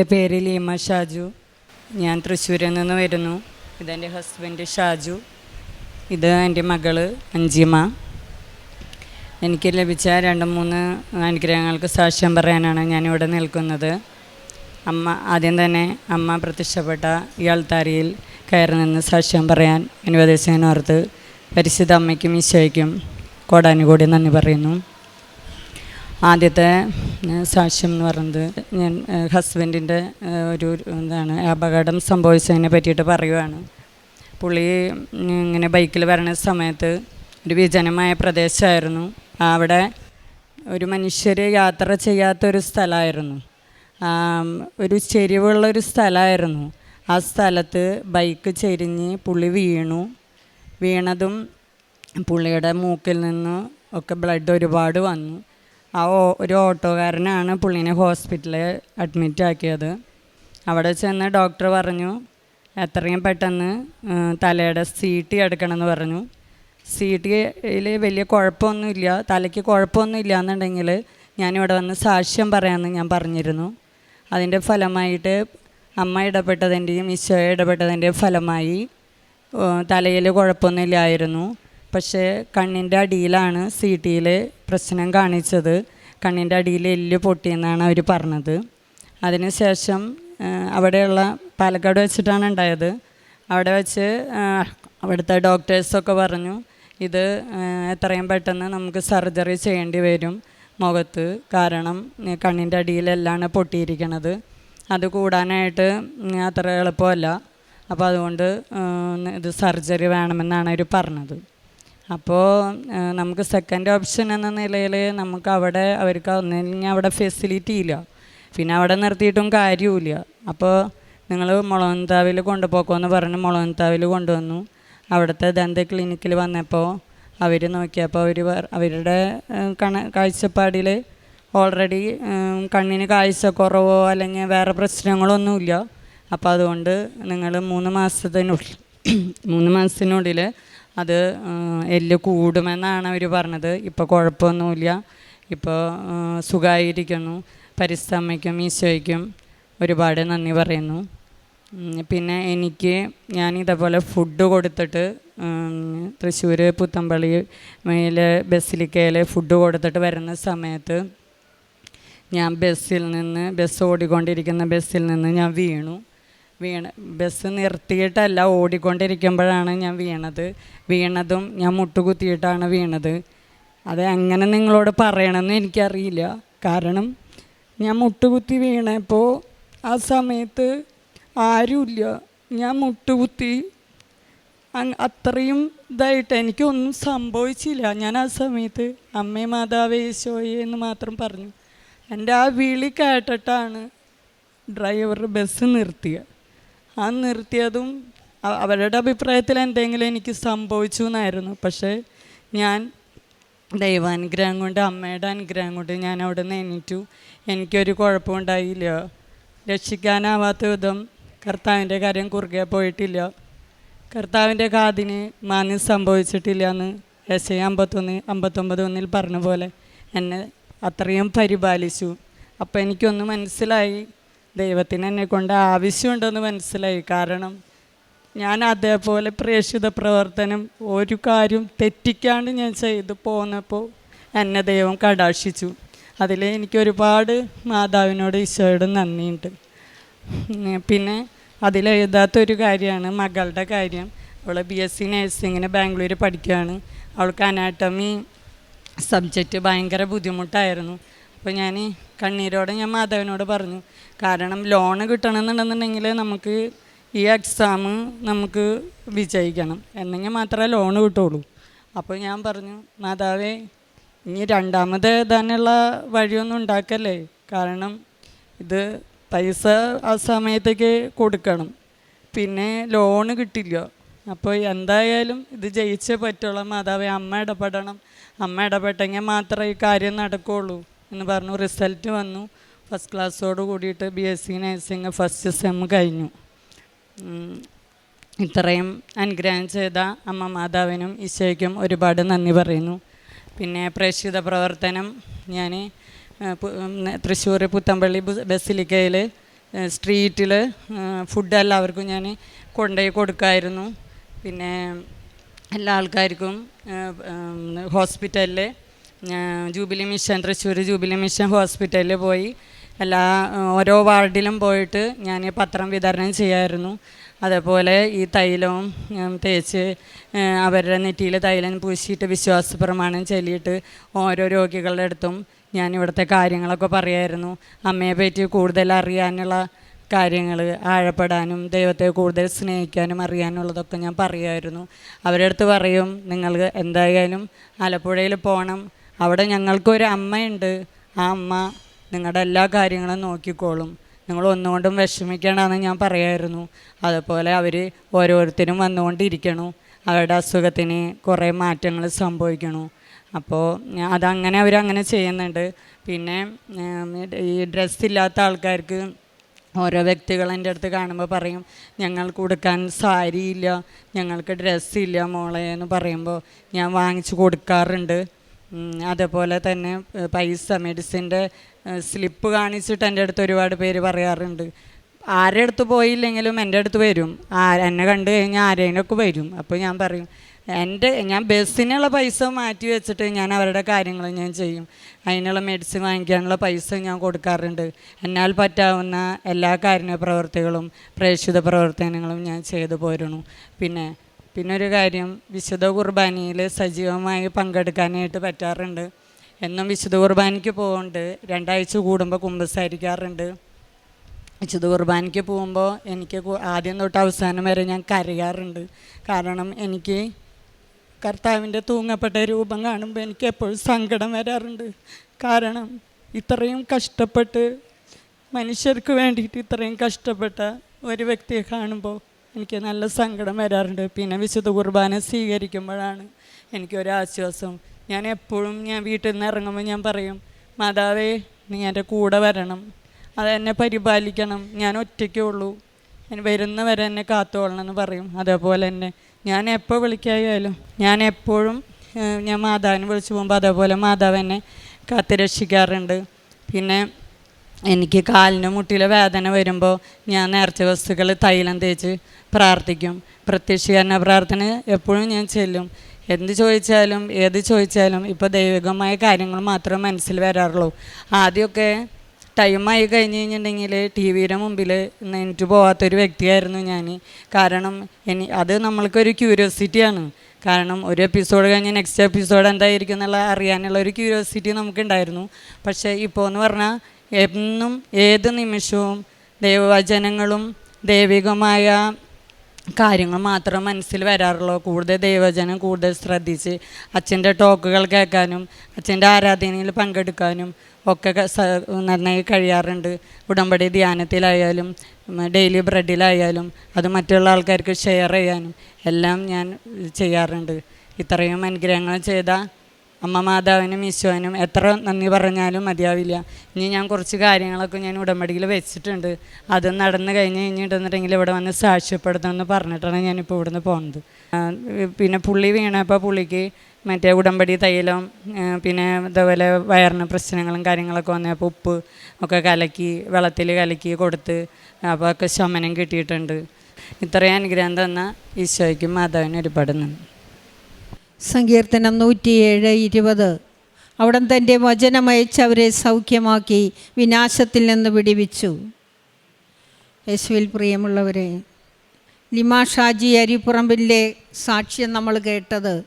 എന്റെ പേര് ലീമ ഷാജു. ഞാൻ തൃശ്ശൂരിൽ നിന്ന് വരുന്നു. ഇതെന്റെ ഹസ്ബൻഡ് ഷാജു. ഇത് എന്റെ മകൾ അഞ്ചിമ. എനിക്ക് ലഭിച്ച രണ്ട് മൂന്ന് അനുഗ്രഹങ്ങൾക്ക് സാക്ഷ്യം പറയാനാണ് ഞാനിവിടെ നിൽക്കുന്നത്. അമ്മ ആദ്യം തന്നെ അമ്മ പ്രത്യക്ഷപ്പെട്ട ഈ അൾത്താരിയിൽ കയറി നിന്ന് സാക്ഷ്യം പറയാൻ അനുവദിച്ചതിനോർത്ത് പരിശുദ്ധ അമ്മയ്ക്കും ഈശോയ്ക്കും കോടാനുകൂടി നന്ദി പറയുന്നു. ആദ്യത്തെ സാക്ഷ്യം എന്ന് പറയുന്നത് ഞാൻ ഹസ്ബൻഡിന്റെ ഒരു എന്താണ് അപകടം സംഭവിച്ചതിനെ പറ്റിയിട്ട് പറയുവാണ്. പുള്ളി ഇങ്ങനെ ബൈക്കിൽ വരണ സമയത്ത് ഒരു വിജനമായ പ്രദേശമായിരുന്നു അവിടെ ഒരു മനുഷ്യർ യാത്ര ചെയ്യാത്തൊരു സ്ഥലമായിരുന്നു. ഒരു ചെരിവുള്ള ഒരു സ്ഥലമായിരുന്നു. ആ സ്ഥലത്ത് ബൈക്ക് ചെരിഞ്ഞ് പുള്ളി വീണു. വീണതും പുള്ളിയുടെ മൂക്കിൽ നിന്ന് ഒക്കെ ബ്ലഡ് ഒരുപാട് വന്നു. ആ ഒരു ഓട്ടോക്കാരനാണ് പുള്ളീനെ ഹോസ്പിറ്റലിൽ അഡ്മിറ്റ് ആക്കിയത്. അവിടെ ചെന്ന് ഡോക്ടർ പറഞ്ഞു എത്രയും പെട്ടെന്ന് തലയുടെ സി ടി എടുക്കണമെന്ന് പറഞ്ഞു. സി ടിയിൽ വലിയ കുഴപ്പമൊന്നുമില്ല തലയ്ക്ക് കുഴപ്പമൊന്നുമില്ല എന്നുണ്ടെങ്കിൽ ഞാനിവിടെ വന്ന് സാക്ഷ്യം പറയാമെന്ന് ഞാൻ പറഞ്ഞിരുന്നു. അതിന്റെ ഫലമായിട്ട് അമ്മ ഇടപെട്ടതിന്റെയും ഈശോ ഇടപെട്ടതിന്റെയും ഫലമായി തലയിൽ കുഴപ്പമൊന്നുമില്ലായിരുന്നു. പക്ഷേ കണ്ണിന്റെ അടിയിലാണ് സി ടിയിൽ പ്രശ്നം കാണിച്ചത്. കണ്ണിന്റെ അടിയിൽ എല്ല് പൊട്ടിയെന്നാണ് അവർ പറഞ്ഞത്. അതിനുശേഷം അവിടെയുള്ള പാലക്കാട് വെച്ചിട്ടാണ് ഉണ്ടായത്. അവിടെ വെച്ച് അവിടുത്തെ ഡോക്ടേഴ്സൊക്കെ പറഞ്ഞു ഇത് എത്രയും പെട്ടെന്ന് നമുക്ക് സർജറി ചെയ്യേണ്ടി വരും മുഖത്ത്. കാരണം കണ്ണിന്റെ അടിയിലെല്ലാം പൊട്ടിയിരിക്കണത്. അത് കൂടാനായിട്ട് അത്ര എളുപ്പമല്ല. അപ്പോൾ അതുകൊണ്ട് ഇത് സർജറി വേണമെന്നാണ് അവർ പറഞ്ഞത്. അപ്പോൾ നമുക്ക് സെക്കൻഡ് ഓപ്ഷൻ എന്ന നിലയിൽ നമുക്ക് അവിടെ അവർക്ക് ഒന്നില്ലെങ്കിൽ അവിടെ ഫെസിലിറ്റി ഇല്ല. പിന്നെ അവിടെ നിർത്തിയിട്ടും കാര്യമില്ല അപ്പോൾ നിങ്ങൾ മുളവന്താവിൽ കൊണ്ടുപോക്കുമെന്ന് പറഞ്ഞ് മുളവന്താവിൽ കൊണ്ടുവന്നു. അവിടുത്തെ ദന്ത ക്ലിനിക്കിൽ വന്നപ്പോൾ അവർ നോക്കിയപ്പോൾ അവർ അവരുടെ കണ കാഴ്ചപ്പാടിൽ ഓൾറെഡി കണ്ണിന് കാഴ്ചക്കുറവോ അല്ലെങ്കിൽ വേറെ പ്രശ്നങ്ങളൊന്നുമില്ല. അപ്പോൾ അതുകൊണ്ട് നിങ്ങൾ മൂന്ന് മാസത്തിനുള്ളിൽ മൂന്ന് മാസത്തിനുള്ളിൽ അത് എല്ല് കൂടുമെന്നാണ് അവർ പറഞ്ഞത്. ഇപ്പോൾ കുഴപ്പമൊന്നുമില്ല ഇപ്പോൾ സുഖമായിരിക്കുന്നു പരിസ്ഥമ്മയ്ക്കും ഈശോയ്ക്കും ഒരുപാട് നന്ദി പറയുന്നു. പിന്നെ എനിക്ക് ഞാൻ ഇതേപോലെ ഫുഡ് കൊടുത്തിട്ട് തൃശ്ശൂർ പുത്തമ്പള്ളി മേലെ ബസ്സിലിക്കയിൽ ഫുഡ് കൊടുത്തിട്ട് വരുന്ന സമയത്ത് ഞാൻ ബസ്സിൽ നിന്ന് ബസ് ഓടിക്കൊണ്ടിരിക്കുന്ന ബസ്സിൽ നിന്ന് ഞാൻ വീണു. വീണ ബസ് നിർത്തിയിട്ടല്ല ഓടിക്കൊണ്ടിരിക്കുമ്പോഴാണ് ഞാൻ വീണത്. വീണതും ഞാൻ മുട്ടുകുത്തിയിട്ടാണ് വീണത്. അത് എങ്ങനെ നിങ്ങളോട് പറയണമെന്ന് എനിക്കറിയില്ല. കാരണം ഞാൻ മുട്ടുകുത്തി വീണപ്പോൾ ആ സമയത്ത് ആരുമില്ല. ഞാൻ മുട്ടുകുത്തി. അത്രയും ഇതായിട്ട് എനിക്കൊന്നും സംഭവിച്ചില്ല. ഞാൻ ആ സമയത്ത് അമ്മേ മാതാവേ ഈശോയെ എന്ന് മാത്രം പറഞ്ഞു. എന്റെ ആ വിളി കേട്ടിട്ടാണ് ഡ്രൈവർ ബസ് നിർത്തിയത് ആ നിർത്തിയതും അവരുടെ അഭിപ്രായത്തിൽ എന്തെങ്കിലും എനിക്ക് സംഭവിച്ചു എന്നായിരുന്നു. പക്ഷേ ഞാൻ ദൈവാനുഗ്രഹം കൊണ്ട് അമ്മയുടെ അനുഗ്രഹം കൊണ്ട് ഞാൻ അവിടെ നിന്ന് എണീറ്റു. എനിക്കൊരു കുഴപ്പമുണ്ടായില്ല. രക്ഷിക്കാനാവാത്ത വിധം കർത്താവിന്റെ കാര്യം കുറുകെ പോയിട്ടില്ല. കർത്താവിന്റെ കാതിന് മാന്യം സംഭവിച്ചിട്ടില്ല എന്ന് എസ് ഐ അമ്പത്തൊന്ന് അമ്പത്തൊമ്പത് ഒന്നിൽ പറഞ്ഞ പോലെ എന്നെ അത്രയും പരിപാലിച്ചു. അപ്പോൾ എനിക്കൊന്ന് മനസ്സിലായി. ദൈവത്തിന് എന്നെ കൊണ്ട് ആവശ്യമുണ്ടെന്ന് മനസ്സിലായി. കാരണം ഞാൻ അതേപോലെ പ്രേക്ഷിത പ്രവർത്തനം ഒരു കാര്യം തെറ്റിക്കാണ്ട് ഞാൻ ചെയ്തു പോന്നപ്പോൾ എന്നെ ദൈവം കടാക്ഷിച്ചു. അതിൽ എനിക്ക് ഒരുപാട് മാതാവിനോട് ഈശോയോട് നന്ദിയുണ്ട്. പിന്നെ അതിലെഴുതാത്തൊരു കാര്യമാണ് മകളുടെ കാര്യം. അവൾ ബി എസ് സി നഴ്സിങ്ങിന് ബാംഗ്ലൂർ പഠിക്കുകയാണ്. അവൾക്ക് അനാട്ടമി സബ്ജക്റ്റ് ഭയങ്കര ബുദ്ധിമുട്ടായിരുന്നു. അപ്പോൾ ഞാൻ കണ്ണീരോടെ ഞാൻ മാധവനോട് പറഞ്ഞു കാരണം ലോണ് കിട്ടണമെന്നുണ്ടെന്നുണ്ടെങ്കിൽ നമുക്ക് ഈ എക്സാം നമുക്ക് വിജയിക്കണം. എന്നെങ്കിൽ മാത്രമേ ലോണ് കിട്ടുള്ളൂ. അപ്പോൾ ഞാൻ പറഞ്ഞു മാതാവേ ഇനി രണ്ടാമത് എഴുതാനുള്ള വഴിയൊന്നും ഉണ്ടാക്കല്ലേ? കാരണം ഇത് പൈസ ആ സമയത്തേക്ക് കൊടുക്കണം. പിന്നെ ലോണ് കിട്ടില്ല. അപ്പോൾ എന്തായാലും ഇത് ജയിച്ചേ പറ്റുള്ളൂ. മാതാവേ അമ്മ ഇടപെടണം. അമ്മ ഇടപെട്ടെങ്കിൽ മാത്രമേ ഈ കാര്യം നടക്കുകയുള്ളൂ എന്ന് പറഞ്ഞു. റിസൾട്ട് വന്നു. ഫസ്റ്റ് ക്ലാസ്സോട് കൂടിയിട്ട് B S C nursing first sem കഴിഞ്ഞു. ഇത്രയും അനുഗ്രഹം ചെയ്ത അമ്മ മാതാവിനും ഈശോയ്ക്കും ഒരുപാട് നന്ദി പറയുന്നു. പിന്നെ പ്രേക്ഷിത പ്രവർത്തനം ഞാൻ തൃശ്ശൂർ പുത്തമ്പള്ളി ബസ്- ബസിലിക്കയിൽ സ്ട്രീറ്റിൽ ഫുഡ് എല്ലാവർക്കും ഞാൻ കൊണ്ടുപോയി കൊടുക്കായിരുന്നു. പിന്നെ എല്ലാ ആൾക്കാർക്കും ഹോസ്പിറ്റലിൽ Jubilee Mission Thrissur Jubilee Mission ഹോസ്പിറ്റലിൽ പോയി. എല്ലാ ഓരോ വാർഡിലും പോയിട്ട് ഞാൻ പത്രം വിതരണം ചെയ്യായിരുന്നു. അതേപോലെ ഈ തൈലവും തേച്ച് അവരുടെ നെറ്റിയിൽ തൈലം പൂശിയിട്ട് വിശ്വാസ പ്രമാണം ചൊല്ലിയിട്ട് ഓരോ രോഗികളുടെ അടുത്തും ഞാൻ ഇവിടുത്തെ കാര്യങ്ങളൊക്കെ പറയായിരുന്നു. അമ്മയെ പറ്റി കൂടുതൽ അറിയാനുള്ള കാര്യങ്ങൾ ആഴപ്പെടാനും ദൈവത്തെ കൂടുതൽ സ്നേഹിക്കാനും അറിയാനുള്ളതൊക്കെ ഞാൻ പറയുമായിരുന്നു അവരുടെ അടുത്ത് പറയും നിങ്ങൾ എന്തായാലും ആലപ്പുഴയിൽ പോകണം അവിടെ ഞങ്ങൾക്കൊരു അമ്മയുണ്ട്. ആ അമ്മ നിങ്ങളുടെ എല്ലാ കാര്യങ്ങളും നോക്കിക്കോളും. നിങ്ങൾ ഒന്നുകൊണ്ടും വിഷമിക്കണമെന്ന് ഞാൻ പറയായിരുന്നു. അതുപോലെ അവർ ഓരോരുത്തരും വന്നുകൊണ്ടിരിക്കണു. അവരുടെ അസുഖത്തിന് കുറേ മാറ്റങ്ങൾ സംഭവിക്കണു. അപ്പോൾ അതങ്ങനെ അവരങ്ങനെ ചെയ്യുന്നുണ്ട്. പിന്നെ ഈ ഡ്രസ്സ് ഇല്ലാത്ത ആൾക്കാർക്ക് ഓരോ വ്യക്തികൾ എന്റെ അടുത്ത് കാണുമ്പോൾ പറയും ഞങ്ങൾക്ക് കൊടുക്കാൻ സാരിയില്ല. ഞങ്ങൾക്ക് ഡ്രസ്സില്ല മോളെ എന്ന് പറയുമ്പോൾ ഞാൻ വാങ്ങിച്ചു കൊടുക്കാറുണ്ട്. അതേപോലെ തന്നെ പൈസ മെഡിസിന്റെ സ്ലിപ്പ് കാണിച്ചിട്ട് എന്റെ അടുത്ത് ഒരുപാട് പേര് പറയാറുണ്ട്. ആരുടെ അടുത്ത് പോയില്ലെങ്കിലും എന്റെ അടുത്ത് വരും. ആ എന്നെ കണ്ടു കഴിഞ്ഞാൽ ആരെയൊക്കെ വരും. അപ്പോൾ ഞാൻ പറയും എന്റെ ഞാൻ ബസ്സിനുള്ള പൈസ മാറ്റി വെച്ചിട്ട് ഞാൻ അവരുടെ കാര്യങ്ങൾ ഞാൻ ചെയ്യും. അതിനുള്ള മെഡിസിൻ വാങ്ങിക്കാനുള്ള പൈസ ഞാൻ കൊടുക്കാറുണ്ട്. എന്നാൽ പറ്റാവുന്ന എല്ലാ കാരുണ്യ പ്രവർത്തികളും പ്രേക്ഷിത പ്രവർത്തനങ്ങളും ഞാൻ ചെയ്തു പോരുന്നു. പിന്നെ പിന്നെ ഒരു കാര്യം വിശുദ്ധ കുർബാനയിൽ സജീവമായി പങ്കെടുക്കാനായിട്ട് പറ്റാറുണ്ട്. എന്നും വിശുദ്ധ കുർബാനയ്ക്ക് പോകുന്നുണ്ട് രണ്ടാഴ്ച കൂടുമ്പോൾ കുമ്പസാരിക്കാറുണ്ട്. വിശുദ്ധ കുർബാനയ്ക്ക് പോകുമ്പോൾ എനിക്ക് ആദ്യം തൊട്ട് അവസാനം വരെ ഞാൻ കരയാറുണ്ട്. കാരണം എനിക്ക് കർത്താവിന്റെ തൂങ്ങപ്പെട്ട രൂപം കാണുമ്പോൾ എനിക്ക് എപ്പോഴും സങ്കടം വരാറുണ്ട്. കാരണം ഇത്രയും കഷ്ടപ്പെട്ട് മനുഷ്യർക്ക് വേണ്ടിയിട്ട് ഇത്രയും കഷ്ടപ്പെട്ട ഒരു വ്യക്തിയെ കാണുമ്പോൾ എനിക്ക് നല്ല സങ്കടം വരാറുണ്ട്. പിന്നെ വിശുദ്ധ കുർബാന സ്വീകരിക്കുമ്പോഴാണ് എനിക്കൊരാശ്വാസം ഞാൻ എപ്പോഴും ഞാൻ വീട്ടിൽ നിന്ന് ഇറങ്ങുമ്പോൾ ഞാൻ പറയും മാതാവേ നീ എന്റെ കൂടെ വരണം. അതെന്നെ പരിപാലിക്കണം. ഞാൻ ഒറ്റയ്ക്കേ ഉള്ളൂ. വരുന്നവരെ എന്നെ കാത്തോളണം എന്ന് പറയും. അതേപോലെ തന്നെ ഞാൻ എപ്പോൾ വിളിക്കായാലും ഞാൻ എപ്പോഴും ഞാൻ മാതാവിനെ വിളിച്ചു പോകുമ്പോൾ അതേപോലെ മാതാവ് എന്നെ കാത്തുരക്ഷിക്കാറുണ്ട്. പിന്നെ എനിക്ക് കാലിന് മുട്ടിലെ വേദന വരുമ്പോൾ ഞാൻ നേർച്ച വസ്തുക്കൾ തൈലം തേച്ച് പ്രാർത്ഥിക്കും. പ്രത്യക്ഷീകരണ പ്രാർത്ഥന എപ്പോഴും ഞാൻ ചെല്ലും. എന്ത് ചോദിച്ചാലും ഏത് ചോദിച്ചാലും ഇപ്പോൾ ദൈവികമായ കാര്യങ്ങൾ മാത്രമേ മനസ്സിൽ വരാറുള്ളൂ. ആദ്യമൊക്കെ ടൈമായി കഴിഞ്ഞ് കഴിഞ്ഞിട്ടുണ്ടെങ്കിൽ ടി വിയുടെ മുമ്പിൽ എനിക്ക് പോകാത്തൊരു വ്യക്തിയായിരുന്നു ഞാൻ കാരണം എനി അത് നമ്മൾക്കൊരു ക്യൂരിയോസിറ്റിയാണ് കാരണം ഒരു എപ്പിസോഡ് കഴിഞ്ഞ് നെക്സ്റ്റ് എപ്പിസോഡ് എന്തായിരിക്കും എന്നുള്ള അറിയാനുള്ള ഒരു ക്യൂരിയോസിറ്റി നമുക്കുണ്ടായിരുന്നു. പക്ഷേ ഇപ്പോൾ എന്ന് പറഞ്ഞാൽ എന്നും ഏത് നിമിഷവും ദൈവവചനങ്ങളും ദൈവികമായ കാര്യങ്ങൾ മാത്രം മനസ്സിൽ വരാറുള്ളൂ. കൂടുതൽ ദൈവജനം കൂടുതൽ ശ്രദ്ധിച്ച് അച്ഛന്റെ ടോക്കുകൾ കേൾക്കാനും അച്ഛന്റെ ആരാധനയിൽ പങ്കെടുക്കാനും ഒക്കെ നന്നായി കഴിയാറുണ്ട്. ഉടമ്പടി ധ്യാനത്തിലായാലും ഡെയിലി ബ്രെഡിലായാലും അത് മറ്റുള്ള ആൾക്കാർക്ക് ഷെയർ ചെയ്യാനും എല്ലാം ഞാൻ ചെയ്യാറുണ്ട്. ഇത്രയും അനുഗ്രഹങ്ങൾ ചെയ്ത അമ്മ മാതാവിനും ഈശോനും എത്ര നന്ദി പറഞ്ഞാലും മതിയാവില്ല. ഇനി ഞാൻ കുറച്ച് കാര്യങ്ങളൊക്കെ ഞാൻ ഉടമ്പടിയിൽ വെച്ചിട്ടുണ്ട്. അത് നടന്നു കഴിഞ്ഞ് കഴിഞ്ഞിട്ടുണ്ടെങ്കിൽ ഇവിടെ വന്ന് സാക്ഷ്യപ്പെടുത്തണമെന്ന് പറഞ്ഞിട്ടാണ് ഞാനിപ്പോൾ ഇവിടുന്ന് പോകുന്നത് പിന്നെ പുള്ളി വീണപ്പോൾ പുള്ളിക്ക് മറ്റേ ഉടമ്പടി തൈലം പിന്നെ ഇതേപോലെ വയറിന് പ്രശ്നങ്ങളും കാര്യങ്ങളൊക്കെ വന്നപ്പോൾ ഉപ്പ് ഒക്കെ കലക്കി വെള്ളത്തിൽ കലക്കി കൊടുത്ത് അപ്പോൾ ഒക്കെ ശമനം കിട്ടിയിട്ടുണ്ട്. ഇത്രയും അനുഗ്രഹം തന്ന ഈശോയ്ക്കും മാതാവിനും ഒരുപാട് നന്ദി. സങ്കീർത്തനം നൂറ്റിയേഴ് ഇരുപത്. അവിടം തന്റെ വചനമയച്ച് അവരെ സൗഖ്യമാക്കി വിനാശത്തിൽ നിന്ന് വിടിവിച്ചു. യേശുവിൽ പ്രിയമുള്ളവരെ ലിമാ ഷാജി അരിപ്പുറമ്പിലെ സാക്ഷ്യം നമ്മൾ കേട്ടത്.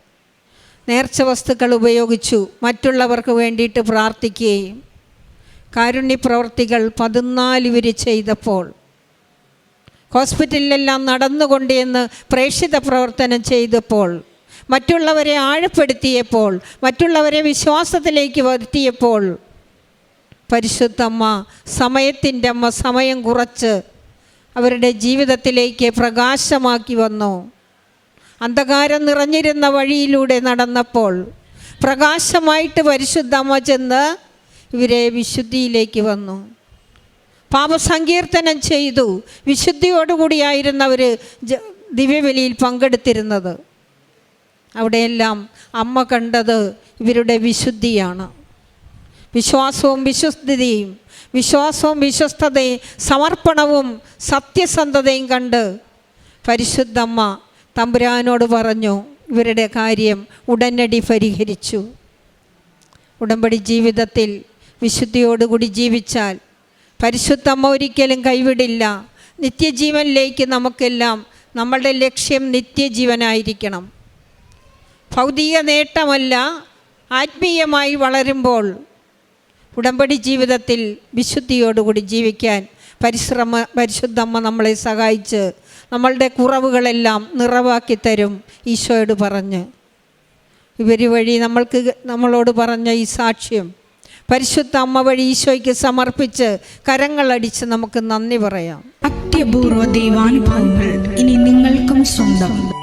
നേർച്ച വസ്തുക്കൾ ഉപയോഗിച്ചു മറ്റുള്ളവർക്ക് വേണ്ടിയിട്ട് പ്രാർത്ഥിക്കുകയും കാരുണ്യ പ്രവർത്തികൾ പതിനാല് വരി ചെയ്തപ്പോൾ ഹോസ്പിറ്റലിലെല്ലാം നടന്നുകൊണ്ട് എന്ന് പ്രേക്ഷിത പ്രവർത്തനം ചെയ്തപ്പോൾ മറ്റുള്ളവരെ ആഴപ്പെടുത്തിയപ്പോൾ മറ്റുള്ളവരെ വിശ്വാസത്തിലേക്ക് വരുത്തിയപ്പോൾ പരിശുദ്ധമ്മ സമയത്തിന്റെ അമ്മ സമയം കുറച്ച് അവരുടെ ജീവിതത്തിലേക്ക് പ്രകാശമാക്കി വന്നു. അന്ധകാരം നിറഞ്ഞിരുന്ന വഴിയിലൂടെ നടന്നപ്പോൾ പ്രകാശമായിട്ട് പരിശുദ്ധമ്മ ചെന്ന് ഇവരെ വിശുദ്ധിയിലേക്ക് വന്നു. പാപസങ്കീർത്തനം ചെയ്തു. വിശുദ്ധിയോടുകൂടിയായിരുന്നവർ ദിവ്യബലിയിൽ പങ്കെടുത്തിരുന്നത്. അവിടെയെല്ലാം അമ്മ കണ്ടത് ഇവരുടെ വിശുദ്ധിയാണ്. വിശ്വാസവും വിശ്വസ്തതയും വിശ്വാസവും വിശ്വസ്തതയും സമർപ്പണവും സത്യസന്ധതയും കണ്ട് പരിശുദ്ധമ്മ തമ്പുരാനോട് പറഞ്ഞു ഇവരുടെ കാര്യം ഉടനടി പരിഹരിച്ചു. ഉടമ്പടി ജീവിതത്തിൽ വിശുദ്ധിയോടുകൂടി ജീവിച്ചാൽ പരിശുദ്ധമ്മ ഒരിക്കലും കൈവിടില്ല. നിത്യജീവനിലേക്ക് നമുക്കെല്ലാം നമ്മളുടെ ലക്ഷ്യം നിത്യജീവനായിരിക്കണം. ഭൗതിക നേട്ടമല്ല ആത്മീയമായി വളരുമ്പോൾ ഉടമ്പടി ജീവിതത്തിൽ വിശുദ്ധിയോടുകൂടി ജീവിക്കാൻ പരിശ്രമ പരിശുദ്ധമ്മ നമ്മളെ സഹായിച്ച് നമ്മളുടെ കുറവുകളെല്ലാം നിറവാക്കി തരും ഈശോയോട് പറഞ്ഞ്. ഇവർ വഴി നമ്മൾക്ക് നമ്മളോട് പറഞ്ഞ ഈ സാക്ഷ്യം. പരിശുദ്ധ അമ്മ വഴി ഈശോയ്ക്ക് സമർപ്പിച്ച് കരങ്ങളടിച്ച് നമുക്ക് നന്ദി പറയാം. അത്യപൂർവ ദൈവാനുഭവങ്ങൾ ഇനി നിങ്ങൾക്കും സ്വന്തം.